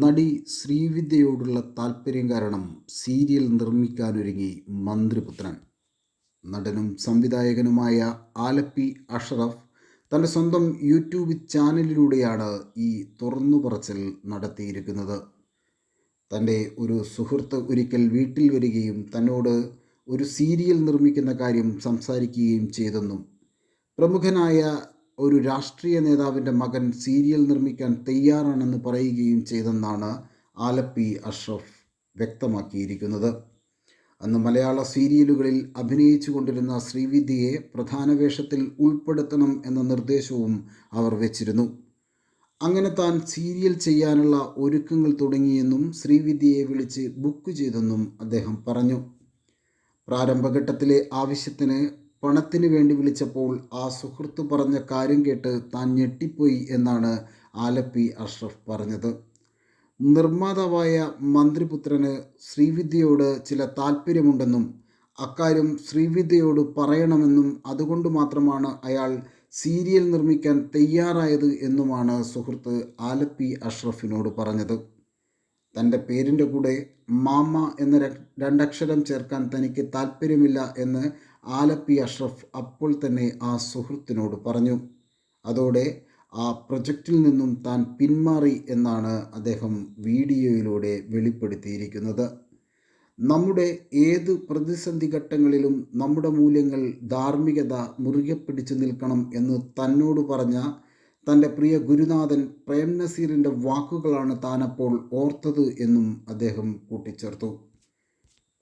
നടി ശ്രീവിദ്യയോടുള്ള താല്പര്യം കാരണം സീരിയൽ നിർമ്മിക്കാനൊരുങ്ങി മന്ത്രിപുത്രൻ. നടനും സംവിധായകനുമായ ആലപ്പി അഷറഫ് തന്റെ സ്വന്തം യൂട്യൂബ് ചാനലിലൂടെയാണ് ഈ തുറന്നു പറച്ചിൽ നടത്തിയിരിക്കുന്നത്. തന്റെ ഒരു സുഹൃത്ത് ഒരിക്കൽ വീട്ടിൽ വരികയും തന്നോട് ഒരു സീരിയൽ നിർമ്മിക്കുന്ന കാര്യം സംസാരിക്കുകയും ചെയ്തെന്നും പ്രമുഖനായ ഒരു രാഷ്ട്രീയ നേതാവിന്റെ മകൻ സീരിയൽ നിർമ്മിക്കാൻ തയ്യാറാണെന്ന് പറയുകയും ചെയ്തെന്നാണ് ആലപ്പി അഷ്റഫ് വ്യക്തമാക്കിയിരിക്കുന്നത്. അന്ന് മലയാള സീരിയലുകളിൽ അഭിനയിച്ചു കൊണ്ടിരുന്ന ശ്രീവിദ്യയെ പ്രധാന വേഷത്തിൽ ഉൾപ്പെടുത്തണം എന്ന നിർദ്ദേശവും അവർ വെച്ചിരുന്നു. അങ്ങനെ താൻ സീരിയൽ ചെയ്യാനുള്ള ഒരുക്കങ്ങൾ തുടങ്ങിയെന്നും ശ്രീവിദ്യയെ വിളിച്ച് ബുക്ക് ചെയ്തെന്നും അദ്ദേഹം പറഞ്ഞു. പ്രാരംഭഘട്ടത്തിലെ ആവശ്യത്തിന് പണത്തിന് വേണ്ടി വിളിച്ചപ്പോൾ ആ സുഹൃത്ത് പറഞ്ഞ കാര്യം കേട്ട് താൻ ഞെട്ടിപ്പോയി എന്നാണ് ആലപ്പി അഷ്റഫ് പറഞ്ഞത്. നിർമ്മാതാവായ മന്ത്രിപുത്രന് ശ്രീവിദ്യയോട് ചില താല്പര്യമുണ്ടെന്നും അക്കാര്യം ശ്രീവിദ്യയോട് പറയണമെന്നും അതുകൊണ്ട് മാത്രമാണ് അയാൾ സീരിയൽ നിർമ്മിക്കാൻ തയ്യാറായത് എന്നുമാണ് സുഹൃത്ത് ആലപ്പി അഷ്റഫിനോട് പറഞ്ഞത്. തന്റെ പേരിന്റെ കൂടെ മാമ എന്ന രണ്ടക്ഷരം ചേർക്കാൻ തനിക്ക് താല്പര്യമില്ല എന്ന് ആലപ്പി അഷ്റഫ് അപ്പോൾ തന്നെ ആ സുഹൃത്തിനോട് പറഞ്ഞു. അതോടെ ആ പ്രൊജക്റ്റിൽ നിന്നും താൻ പിന്മാറി എന്നാണ് അദ്ദേഹം വീഡിയോയിലൂടെ വെളിപ്പെടുത്തിയിരിക്കുന്നത്. നമ്മുടെ ഏത് പ്രതിസന്ധി ഘട്ടങ്ങളിലും നമ്മുടെ മൂല്യങ്ങൾ ധാർമ്മികത മുറുകെ പിടിച്ചു നിൽക്കണം എന്ന് തന്നോട് പറഞ്ഞ തന്റെ പ്രിയ ഗുരുനാഥൻ പ്രേം നസീറിന്റെ വാക്കുകളാണ് താനപ്പോൾ ഓർത്തത് എന്നും അദ്ദേഹം കൂട്ടിച്ചേർത്തു.